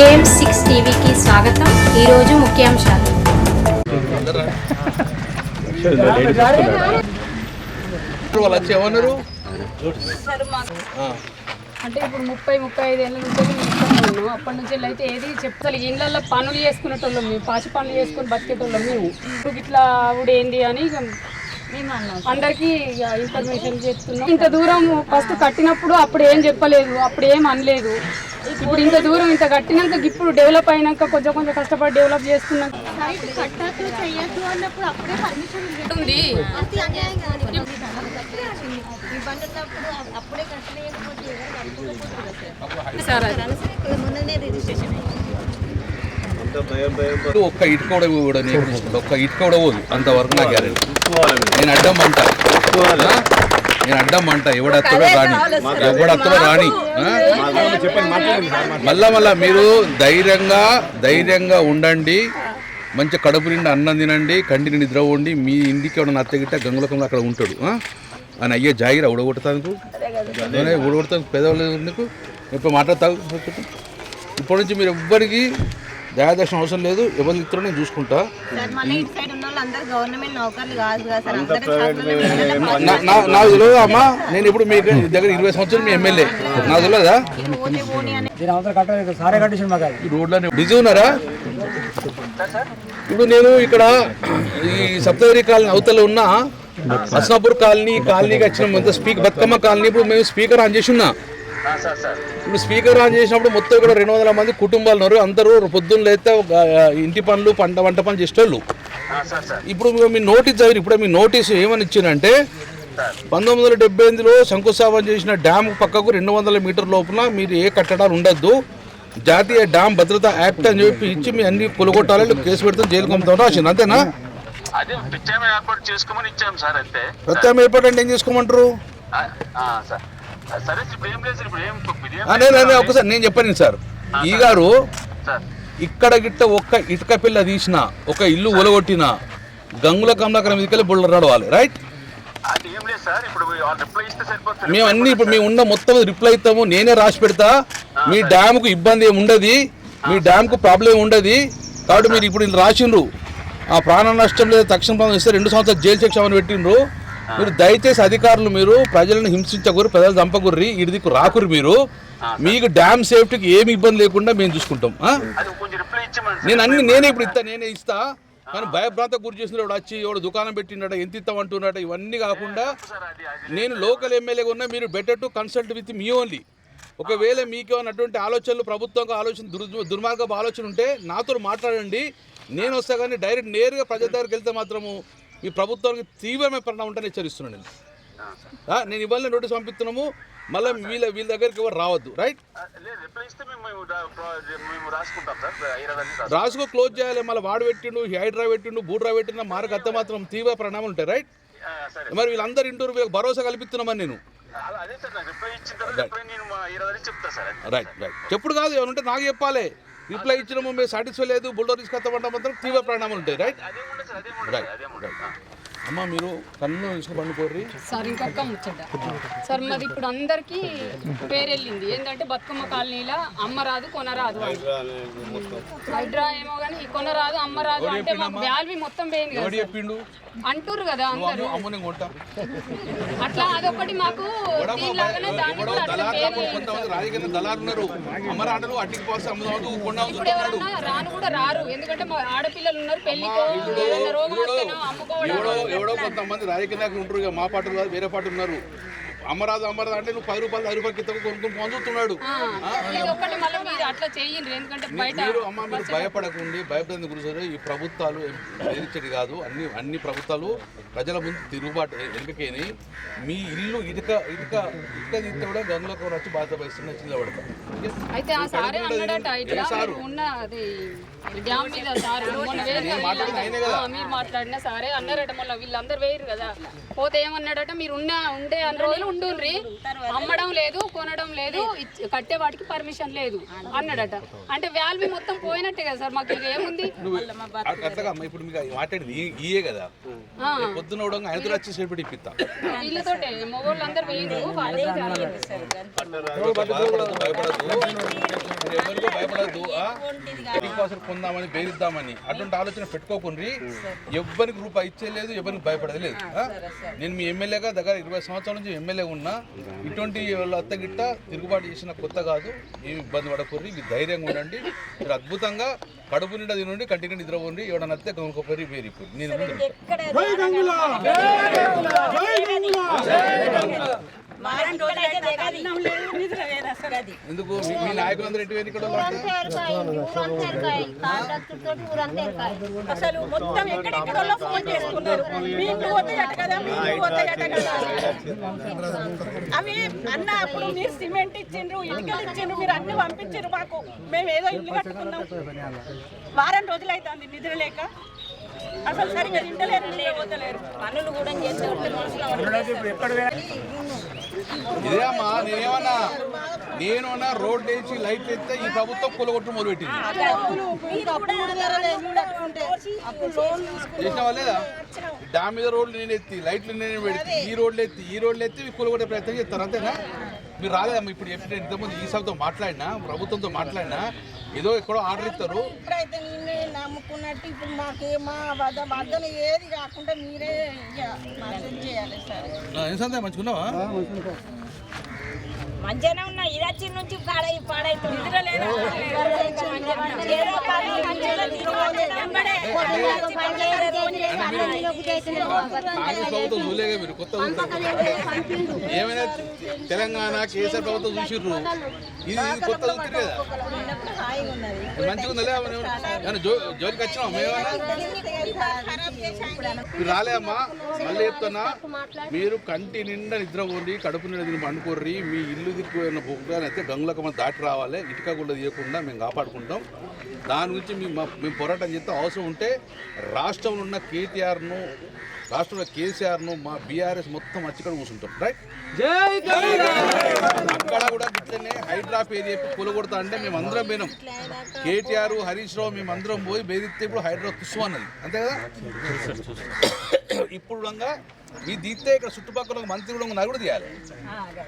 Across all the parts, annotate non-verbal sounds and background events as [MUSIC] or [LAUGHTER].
James six టీవీకి స్వాగతం. ఈరోజు ముఖ్యాంశాలు. అంటే ఇప్పుడు ముప్పై ముప్పై ఐదు ఏళ్ళ నుంచి మేము అప్పటి నుంచి అయితే ఏది చెప్తారు ఇళ్ళల్లో పనులు చేసుకునేటోళ్ళం మేము పాచి పనులు చేసుకుని బతికేటోళ్ళం మేము. ఇప్పుడు ఇట్లా ఆవిడ ఏంది అని ఇక అందరికీ ఇక ఇన్ఫర్మేషన్ చెప్తున్నాం ఇంత దూరం ఫస్ట్ కట్టినప్పుడు అప్పుడు ఏం చెప్పలేదు అప్పుడు ఏం అనలేదు. ఇప్పుడు ఇంత దూరం ఇంత కట్టినాక ఇప్పుడు డెవలప్ అయినాక కొంచెం కొంచెం కష్టపడి డెవలప్ ఇప్పుడు ఒక్క ఇటుక కూడా కూడా ఒక్క ఇటుక కూడా పోదు. అంతవరకు నా గ్యారెంటీ. నేను అడ్డం అంట? నేను అడ్డం అంట ఎవడత్తడో రాని. ఎవడత్తడో రాని ఆ? మళ్ళా మళ్ళా మీరు ధైర్యంగా ధైర్యంగా ఉండండి. మంచి కడుపు నిండా అన్నం తినండి కంటిని నిద్ర ఉండి మీ ఇంటికి ఎవడన్నా అత్తగిట్ట గంగులకంలో అక్కడ ఉంటాడు? అని అయ్యే జాగిరా ఉడగొడతాను ఉడగొడతాను పెదవాళ్ళు నీకు ఇప్పుడు మాట్లాడతావు. ఇప్పటి నుంచి మీరు ఎవ్వరికి దయాదర్శనం అవసరం లేదు. ఎవరి ఇద్దరు నేను చూసుకుంటా. నా- నా- నాకు తెలియదు అమ్మా. నేను ఇప్పుడు మీ దగ్గర ఇరవై సంవత్సరాలు మీ ఎమ్మెల్యే. నాకు తెలియదా? రోడ్లో బిజీ ఉన్నారా? ఇప్పుడు నేను ఇక్కడ ఈ సప్తగిరి కాలనీ అవతల ఉన్న హస్నాపూర్ కాలనీ కాలనీకి వచ్చిన స్పీకర్ బతుకమ్మ కాలనీ ఇప్పుడు మేము స్పీకర్ ఆన్ చేసి ఉన్నా. ఇప్పుడు స్పీకర్ ఆన్ చేసినప్పుడు మొత్తం ఇక్కడ రెండు వందల మంది కుటుంబాలు ఉన్నారు. అందరూ పొద్దున్న లేస్తే ఇంటి పనులు పంట వంట పనులు చేసేటోళ్ళు. ఇప్పుడు మీ- నోటీస్ చదివి ఇప్పుడు మీ నోటీసు ఏమని ఇచ్చిందంటే పంతొమ్మిది వందల డెబ్బై ఎనిమిదిలో శంకుస్థాపన చేసిన డ్యామ్ పక్కకు రెండు వందల మీటర్ లోపల మీరు ఏ కట్టడాలు ఉండొద్దు. జాతీయ డ్యామ్ భద్రతా యాక్ట్ అని చెప్పి ఇచ్చి మీ అన్ని కొలగొట్టాలని కేసు పెడతాం జైలు పంపుతాం రాసింది అంతేనా? పిచ్చామ ఏర్పాటు చేసుకోమని ఇచ్చాం సార్ అంతే. ప్రత్యామ్నాయ ఏర్పాటు అంటే ఏం చేసుకోమంటారు? సార్ ఇప్పుడు ఏం లేదు సార్ ఇప్పుడు ఏం ఇదేం ఆ, నేను నేను ఒకసారి నేను చెప్పాను సార్. ఈ గారు ఇక్కడ గిట్ట ఒక్క ఇటుక పిల్ల తీసిన ఒక ఇల్లు ఒలగొట్టిన గంగుల కమలాకరం మీదకెళ్ళి బుల్ల నడవాలి రైట్? మేము అన్ని ఇప్పుడు మేము ఉన్న మొత్తం రిప్లై ఇస్తాము నేనే రాసి పెడతా. మీ డ్యామ్కు ఇబ్బంది ఏమి ఉండదు మీ డ్యామ్కు ప్రాబ్లం ఏమి ఉండదు. కాబట్టి మీరు ఇప్పుడు రాసిండ్రు. ఆ ప్రాణ నష్టం లేదా తక్షణ ప్రాణం ఇస్తే రెండు సంవత్సరాలు జైలు శిక్ష అని పెట్టిండ్రు. మీరు దయచేసి అధికారులు మీరు ప్రజలను హింసించకూరు ప్రజలు చంపకూర్రి ఇడిదికు రాకురు మీరు. మీకు డ్యామ్ సేఫ్టీకి ఏమి ఇబ్బంది లేకుండా మేము చూసుకుంటాం. నేను అన్ని నేనే ఇప్పుడు ఇస్తా నేనే ఇస్తా. కానీ భయభ్రాంత గురి చేసిన వాడు వచ్చి ఎవడు దుకాణం పెట్టిండట ఎంత ఇస్తామంటున్నాట ఇవన్నీ కాకుండా నేను లోకల్ ఎమ్మెల్యేగా ఉన్నా మీరు better to consult with me only ఒకవేళ మీకు అన్నటువంటి ఆలోచనలు ప్రభుత్వంగా ఆలోచన దుర్ దుర్మార్గపు ఆలోచన ఉంటే నాతో మాట్లాడండి. నేను వస్తా కానీ డైరెక్ట్ నేరుగా ప్రజల దగ్గరికి వెళ్తే మాత్రము మీ ప్రభుత్వానికి తీవ్రమైన పరిణామం ఉంటని హెచ్చరిస్తున్నాను నేను నేను ఇవాళ నోటీస్ పంపిస్తున్నాము. మళ్ళీ వీళ్ళ వీళ్ళ దగ్గరికి ఎవరు రావద్దు రైట్ రాసుకో క్లోజ్ చేయాలి. మళ్ళీ వాడు పెట్టిండు హైడ్రా పెట్టిండు బూడ్రా పెట్టిన మార్గ అత్త మాత్రం తీవ్ర పరిణామాలు ఉంటాయి రైట్ మరి వీళ్ళందరూ ఇంటూరు భరోసా కల్పిస్తున్నామని నేను. రైట్ రైట్ చెప్పుడు కాదు ఏమనుంటే నాకు చెప్పాలి. రిప్లై ఇచ్చినాము మేము సాటిస్ఫై లేదు బుల్డోర్ తీసుకొస్తామంటే మాత్రం తీవ్ర పరిణామాలు ఉంటాయి రైట్ రైట్ ఆ. అమ్మ మీరు కన్ను పండుకోర్రి. సార్ ఇంకొక ముచ్చట. సార్ మరి ఇప్పుడు అందరికి పేరు వెళ్ళింది ఏంటంటే బతుకమ్మ కాలనీలో అమ్మ రాదు కొనరాదు. హైడ్రా ఏమో కానీ కొనరాదు అమ్మ రాదు అంటే మాకు వాల్యూ మొత్తం పోయింది కదా చెప్పిండు? అంటుర్రు కదా అందరూ. అట్లా అదొకటి మాకు దీనిలాగానే దాన్ని కూడా అట్లా ఇప్పుడు ఎవరన్నా రాను కూడా రారు. ఎందుకంటే మా ఆడపిల్లలు ఉన్నారు పెళ్ళికో ఏదైనా రోగం వస్తేనో అమ్ముకోవడం ఎవడో కొంతమంది రాజకీయ నాయకులు ఉంటారు మా పార్టీ వేరే పార్టీ ఉన్నారు. అమ్మరాదు అమ్మరాదు అంటే నువ్వు పది రూపాయలు ఐదు రూపాయలు కింద కొనుక్కొని పొందుతున్నాడు అట్లా చెయ్యండి ఎందుకంటే బయట మీరు అమ్మ మీరు భయపడకండి భయపడేందుకు గురించి ఈ ప్రభుత్వాలు ఎదిరించేది కాదు. అన్ని అన్ని ప్రభుత్వాలు ప్రజల ముందు తిరుగుబాటు వెనుకకేని మీ ఇల్లు ఇటుక ఇటుక ఇటుక తీస్తే కూడా గంగలోకి వచ్చి బాధ వహిస్తున్న చిన్న పడతాం అయితే ఆ సారే అన్నాడట ఇట్లా? ఉన్న అది డ్యామ్ మీద సార్. మీరు మాట్లాడినా సరే అన్నారట మళ్ళీ వీళ్ళందరూ వేరు కదా. పోతే ఏమన్నాడట? మీరు ఉన్న ఉండే అన్ని రోజులు ఉండుర్రి అమ్మడం లేదు కొనడం లేదు ఇచ్- కట్టే వాటికి పర్మిషన్ లేదు అన్నాడట. అంటే వాల్వి మొత్తం పోయినట్టే కదా సార్ మాకు ఏముంది? ఇప్పుడు మీకు మాట్లాడింది ఇయే కదా. పొద్దున ఆయనతో వచ్చి సరిపెట్టి ఇప్పిస్తా వీళ్ళతోటే మగవాళ్ళందరూ మీరు ఎవరికో భయపడద్దు. కోసం పొందామని బేరిద్దామని అటువంటి ఆలోచన పెట్టుకోకుండ్రి ఎవ్వరికి రూపాయి ఇచ్చేయలేదు ఎవరికి భయపడదు లేదు. ఆ? నేను మీ ఎమ్మెల్యేగా దగ్గర ఇరవై సంవత్సరాల నుంచి ఎమ్మెల్యే ఉన్నా ఇటువంటి అత్త గిట్ట తిరుగుబాటు చేసిన కొత్త కాదు. ఏమి ఇబ్బంది పడకూరి మీరు ధైర్యంగా ఉండండి. మీరు అద్భుతంగా కడుపు నిండా తినండి కంటికి నిద్ర పోండి ఎవడన్నా అత్తే గొప్పరి వేరిపోయి నేను ముందు ఉంటా. ఎందుకు? మీ- నాయకులందరూ ఎటు వాళ్ళు? అసలు మొత్తం ఎక్కడెక్కడో ఫోన్ చేసుకున్నారు మీ ఇంట్లో పోతాయట కదా మీ ఇంట్లో పోతాయట కదా. అవి అన్న అప్పుడు మీరు సిమెంట్ ఇచ్చిండ్రు ఇటుకలు ఇచ్చిండ్రు మీరు అన్ని పంపించారు మాకు. మేము ఏదో ఇల్లు కట్టుకున్నాం. వారం రోజులు అవుతుంది నిద్ర లేక. అసలు సరిగ్గా తింటలేరు పోతలేరు. పనులు కూడా చేస్తే నేనేమన్నా నేనున్నా రోడ్ వేసి లైట్ ఎత్తే ఈ ప్రభుత్వం కొలగొట్టు మొదలుపెట్టింది. చేసిన వాళ్ళేదా డామ్ మీద రోడ్లు నేను ఎత్తి లైట్లు నేను పెడితే ఈ రోడ్లు ఎత్తి ఈ రోడ్లు ఎత్తి కొలగొట్టే ప్రయత్నం చేస్తారు అంతేనా? మీరు రాలేదమ్మా ఇప్పుడు చెప్పిన ఇంతకుముందు ఈ సభతో మాట్లాడినా ప్రభుత్వంతో మాట్లాడినా ఏదో ఎక్కడో ఆర్డర్ ఇస్తారు. ఇప్పుడైతే నేనే నమ్ముకున్నట్టు ఇప్పుడు మాకే మా వద్ద వద్దన ఏది కాకుండా మీరే చేయాలి సార్. మంచుకున్నావా మంచిగానే ఉన్నా ఇది వచ్చి నుంచి పాడై పాడైతుంది. ఏమైనా తెలంగాణ కేసీఆర్ ప్రభుత్వం చూసిర్రు? ఇది కొత్త చూస్తారు కదా మంచిగా ఉందా జోలికి వచ్చినావా? మేమన్నా రాలేమ్మా మళ్ళీ చెప్తున్నా మీరు కంటి నిండా నిద్ర పోండి కడుపు నిండా తిని పండుకోర్రి మీ ఇల్లు దిక్కుపోయిన బొగ్గాని అయితే గంగులకు మనం దాటి రావాలి ఇటుక కూడా తీయకుండా మేము కాపాడుకుంటాం. దాని గురించి మేము మా- మేము పోరాటం చేస్తే అవసరం ఉంటే రాష్ట్రంలో ఉన్న కేటీఆర్ను రాష్ట్రంలో కేసీఆర్ను మా బీఆర్ఎస్ మొత్తం వచ్చి ఇక్కడ కూర్చుంటాం రైట్ అక్కడ కూడా ఇట్లనే హైడ్రా పేరు చెప్పి కూలగొడతా అంటే మేము అందరం పోయినాం. కేటీఆర్ హరీష్ రావు మేము అందరం పోయి బెదిరిస్తే ఇప్పుడు హైడ్రా తుస్సు అన్నది. అంతే కదా? ఇప్పుడు కూడా మీ దీస్తే ఇక్కడ చుట్టుపక్కల మంత్రి కూడా నాకు కూడా తీయాలి.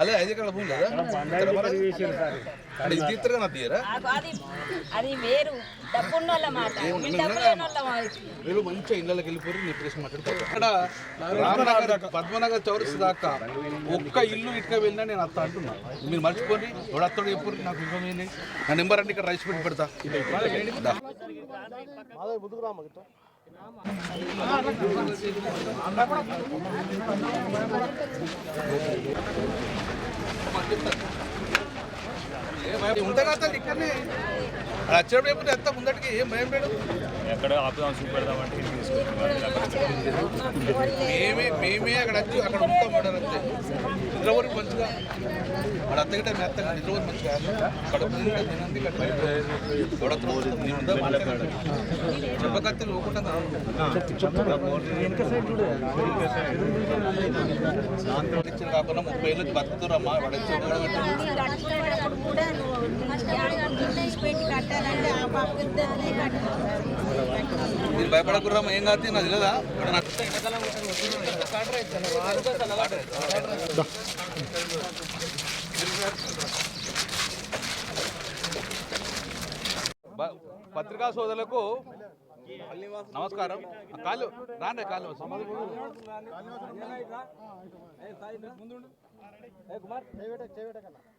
అదే ఐదు ఎకరాల భూమి లేదా? తీస్తారు నా తీయరా? అది అది వేరు. వాళ్ళ మంచిగా ఇళ్ళకి వెళ్ళిపోయి నీ ప్లేస్ మాట్లాడతారు ఇక్కడ రామనగర్ పద్మనగర్ చౌరస్ దాకా ఒక్క ఇల్లు ఇటుక వెళ్ళినా నేను అత్త అంటున్నా. మీరు మర్చిపోండి. ఎవడు అత్తడు ఎప్పుడు నాకు ఇవ్వమేంది నా నెంబర్ అంటే ఇక్కడ రైస్ పెట్టి పెడతా. Thank you. దా. ఏ ఇక్కడనే వచ్చేటప్పుడు ఎప్పుడు ముందటికి ఏం భయం ఎక్కడ ఆపుదాం మేమే మేమే అక్కడ వచ్చి అక్కడ ఉంటాం మేడం అంతే. మంచిగా. మీ మంచిగా. అక్కడ తినండి తినండి ఇక్కడ చెప్పకత్తి లోకుండా కాకుండా ముప్పై ఏళ్ళు బతుకుతురమ్మా వాడు వచ్చి అప్పుడు కూడా పెట్టి కట్టాలంటే ఆ పక్కనే కట్టాలి. మీరు ఏం కాదు నాకు తెలియదా పత్రికా సోదరులకు నమస్కారం. కాలు రాండి కాలు.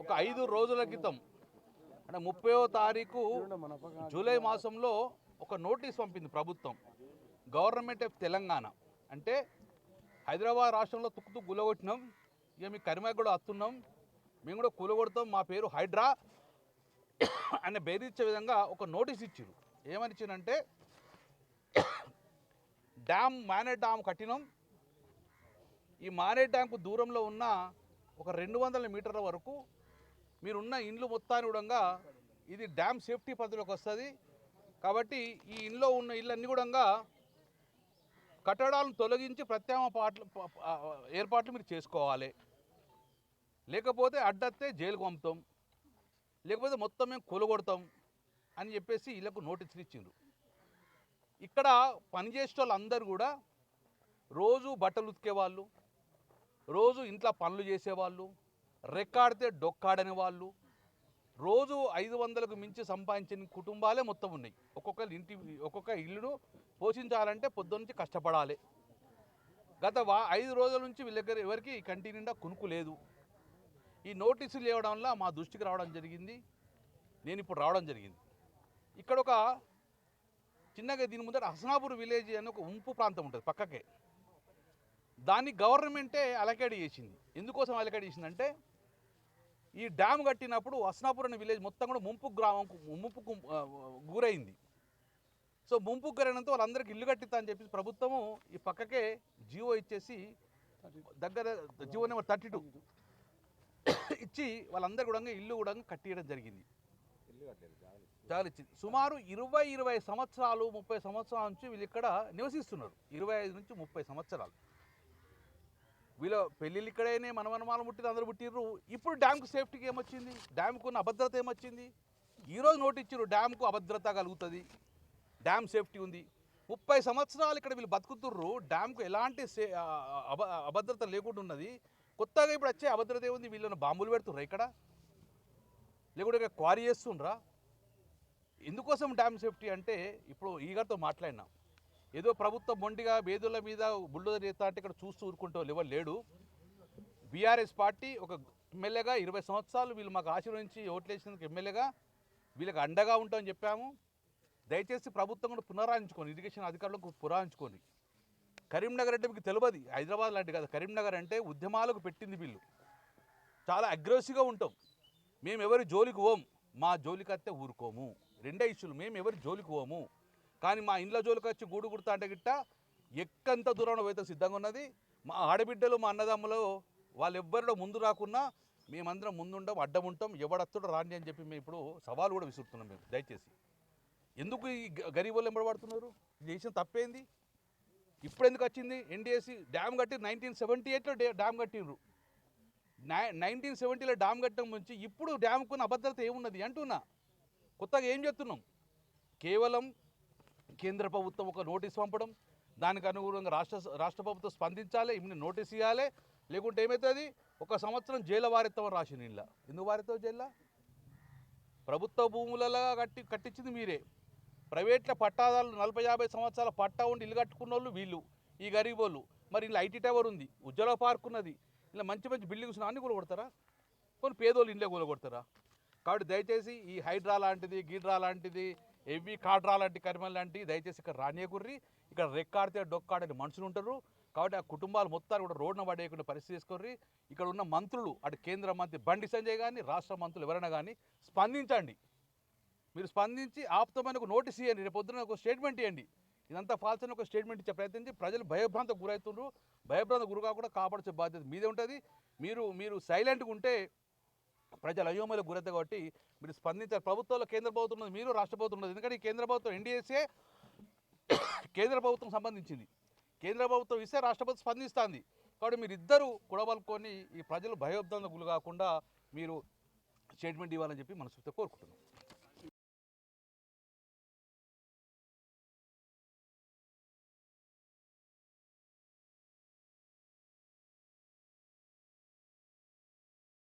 ఒక ఐదు రోజుల క్రితం అంటే ముప్పయో తారీఖు జూలై మాసంలో ఒక నోటీస్ పంపింది ప్రభుత్వం గవర్నమెంట్ ఆఫ్ తెలంగాణ. అంటే హైదరాబాద్ రాష్ట్రంలో తుక్కుతూ గులగొట్టినాం ఇక మీ కరిమాకి కూడా వస్తున్నాం మేము కూడా కూలగొడతాం మా పేరు హైడ్రా అనే బెదిరించే విధంగా ఒక నోటీస్ ఇచ్చారు ఏమని ఇచ్చిందంటే డ్యామ్ మానే డ్యామ్ కట్టినాం. ఈ మానే డ్యామ్కు దూరంలో ఉన్న ఒక రెండు వందల మీటర్ల వరకు మీరున్న ఇండ్లు మొత్తాన్ని కూడా ఇది డ్యామ్ సేఫ్టీ పద్ధతిలోకి వస్తుంది. కాబట్టి ఈ ఇంట్లో ఉన్న ఇళ్ళన్నీ కూడా కట్టడాలను తొలగించి ప్రత్యామ పాటలు ఏర్పాట్లు మీరు చేసుకోవాలి. లేకపోతే అడ్డత్తే జైలుకు పంపుతాం. లేకపోతే మొత్తం మేము కొలగొడతాం అని చెప్పేసి వీళ్ళకు నోటీసులు ఇచ్చిండ్రు. ఇక్కడ పనిచేసే వాళ్ళందరూ కూడా రోజు బట్టలు ఉతికే వాళ్ళు రోజు ఇంట్లో పనులు చేసేవాళ్ళు రెక్కాడితే డొక్కాడని వాళ్ళు రోజు ఐదు వందలకు మించి సంపాదించిన కుటుంబాలే మొత్తం ఉన్నాయి. ఒక్కొక్క ఇంటి ఒక్కొక్క ఇల్లును పోషించాలంటే పొద్దున్నుంచి కష్టపడాలి. గత వా ఐదు రోజుల నుంచి వీళ్ళ దగ్గర ఎవరికి కంటి నిండా కునుకు లేదు. ఈ నోటీసులు ఇవ్వడం వల్ల మా దృష్టికి రావడం జరిగింది. నేను ఇప్పుడు రావడం జరిగింది. ఇక్కడ ఒక చిన్నగా దీని ముందర హసనాపూర్ విలేజ్ అని ఒక ఉంపు ప్రాంతం ఉంటుంది పక్కకే. దాన్ని గవర్నమెంటే అలకేట్ చేసింది. ఎందుకోసం అలకేట్ చేసిందంటే ఈ డ్యామ్ కట్టినప్పుడు హసనాపూర్ అనే విలేజ్ మొత్తం కూడా ముంపు గ్రామం ముంపుకు గురైంది. సో ముంపుకు గురైనంత వాళ్ళందరికీ ఇల్లు కట్టిస్తా అని చెప్పేసి ప్రభుత్వము ఈ పక్కకే జియో ఇచ్చేసి దగ్గర జియో నెంబర్ థర్టీ టూ ఇచ్చి వాళ్ళందరూ కూడా ఇల్లు కూడా కట్టియడం జరిగింది. చాలా సుమారు ఇరవై ఇరవై సంవత్సరాలు ముప్పై సంవత్సరాల నుంచి వీళ్ళు ఇక్కడ నివసిస్తున్నారు. ఇరవై ఐదు నుంచి ముప్పై సంవత్సరాలు. వీళ్ళ పెళ్ళిళ్ళు ఇక్కడైనా మనమనమాలు పుట్టిన అందరూ పుట్టిర్రు. ఇప్పుడు డ్యామ్కు సేఫ్టీకి ఏమొచ్చింది? డ్యామ్కు ఉన్న అభద్రత ఏమొచ్చింది? ఈరోజు నోటిచ్చారు డ్యామ్కు అభద్రత కలుగుతుంది. డ్యామ్ సేఫ్టీ ఉంది. ముప్పై సంవత్సరాలు ఇక్కడ వీళ్ళు బతుకుతుర్రు. డ్యామ్కు ఎలాంటి సే అభ అభద్రత లేకుండా ఉన్నది. కొత్తగా ఇప్పుడు వచ్చే అభద్రత ఏముంది? వీళ్ళని బాంబులు పెడుతుర్రు ఇక్కడ? లేకుంటే ఇక్కడ క్వారీ చేస్తుండ్రా? ఎందుకోసం డ్యామ్ సేఫ్టీ అంటే ఇప్పుడు ఈగారితో మాట్లాడినాం. ఏదో ప్రభుత్వం మొండిగా బేదుల మీద బుల్డోజర్ చేస్తా అంటే ఇక్కడ చూస్తూ ఊరుకుంటూ ఎవరు లేడు. బీఆర్ఎస్ పార్టీ ఒక ఎమ్మెల్యేగా ఇరవై సంవత్సరాలు వీళ్ళు మాకు ఆశీర్వదించి ఓట్లేసినందుకు ఎమ్మెల్యేగా వీళ్ళకి అండగా ఉంటామని చెప్పాము. దయచేసి ప్రభుత్వం కూడా పునరాయించుకొని ఇరిగేషన్ అధికారులకు పునరాయించుకోండి. కరీంనగర్ అంటే మీకు తెలియదు హైదరాబాద్ లాంటి కాదు. కరీంనగర్ అంటే ఉద్యమాలకు పెట్టింది వీళ్ళు. చాలా అగ్రెసివ్గా ఉంటాం. మేము ఎవరి జోలికి పోం మా జోలికి వస్తే ఊరుకోము. రెండే ఇష్యూలు మేము ఎవరి జోలికి పోము. కానీ మా ఇంట్లో జోలికి వచ్చి గూడు కుడతా అంటే గిట్ట ఎక్కంత దూరంలో పోయితే సిద్ధంగా ఉన్నది. మా ఆడబిడ్డలు మా అన్నదమ్ములు వాళ్ళెవ్వరిలో ముందు రాకున్నా మేమందరం ముందుంటాం అడ్డం ఉంటాం ఎవడత్తుడు రాండి అని చెప్పి మేము ఇప్పుడు సవాలు కూడా విసురుతున్నాం మేము దయచేసి. ఎందుకు ఈ గ- వాళ్ళు ఎంబడబడుతున్నారు చేసిన తప్పేంది? ఇప్పుడు ఎందుకు వచ్చింది? ఎన్డీఎస్సీ డ్యామ్ కట్టి నైన్టీన్ సెవెంటీ ఎయిట్లో డ్యామ్ కట్టిండ్రు. నైన్టీన్ సెవెంటీలో డ్యామ్ కట్టడం నుంచి ఇప్పుడు డ్యామ్కున్న అభద్రత ఏమున్నది అంటున్నా. కొత్తగా ఏం చెప్తున్నాం కేవలం కేంద్ర ప్రభుత్వం ఒక నోటీస్ పంపడం దానికి అనుగుణంగా రాష్ట్ర రాష్ట్ర ప్రభుత్వం స్పందించాలి ఇన్ని నోటీస్ ఇవ్వాలి లేకుంటే ఏమవుతుంది ఒక సంవత్సరం జైల వారిస్తామని రాసింది ఇలా. ఎందుకు వారిస్తావు జైల్లో? ప్రభుత్వ భూములలో కట్టి కట్టించింది మీరే. ప్రైవేట్ల పట్టాదారులు నలభై యాభై సంవత్సరాల పట్టా ఉండి ఇల్లు కట్టుకున్న వాళ్ళు వీళ్ళు ఈ గరీబ్ వాళ్ళు మరి ఇలా ఐటీ టవర్ ఉంది ఉజ్వల పార్క్ ఉన్నది. ఇలా మంచి మంచి బిల్డింగ్స్ ఉన్నాయి, అన్ని కొడతారా కొన్ని పేదోళ్ళు ఇండ్లే కూలగొడతారా? కాబట్టి దయచేసి ఈ హైడ్రా లాంటిది గీడ్రా లాంటిది ఎవి కాడ్రా లాంటి కరిమల్ లాంటివి దయచేసి ఇక్కడ రానియకుర్రి. ఇక్కడ రెక్కాడితే డొక్కాడని మనుషులు ఉంటారు. కాబట్టి ఆ కుటుంబాలు మొత్తాన్ని కూడా రోడ్న పడేయకుండా పరిస్థితి తీసుకొని ఇక్కడ ఉన్న మంత్రులు అటు కేంద్ర మంత్రి బండి సంజయ్ కానీ రాష్ట్ర మంత్రులు ఎవరైనా కానీ స్పందించండి. మీరు స్పందించి ఆప్తమైన ఒక నోటీస్ ఇవ్వండి రేపు పొద్దున ఒక స్టేట్మెంట్ ఇవ్వండి ఇదంతా ఫాల్స్ అని ఒక స్టేట్మెంట్ ఇచ్చే ప్రయత్నించి ప్రజలు భయభ్రాంత గురవుతుండ్రు. భయభ్రాంత గురి కాకుండా కాపాడే బాధ్యత మీదే ఉంటుంది. మీరు మీరు సైలెంట్గా ఉంటే ప్రజలు అయోమలకు గురవుతాయి కాబట్టి మీరు స్పందించారు ప్రభుత్వంలో కేంద్ర ప్రభుత్వం ఉన్నది మీరు రాష్ట్ర ప్రభుత్వం ఉన్నది. ఎందుకంటే ఈ కేంద్ర ప్రభుత్వం ఎన్డీఎస్ఏ [COUGHS] కేంద్ర ప్రభుత్వం సంబంధించింది. కేంద్ర ప్రభుత్వం ఇస్తే రాష్ట్ర ప్రభుత్వం స్పందిస్తుంది. కాబట్టి మీరు ఇద్దరు గొడవలుకొని ఈ ప్రజలు భయోబ్దంగా గురి కాకుండా మీరు స్టేట్మెంట్ ఇవ్వాలని చెప్పి మనస్ఫూర్తిగా కోరుకుంటున్నాం.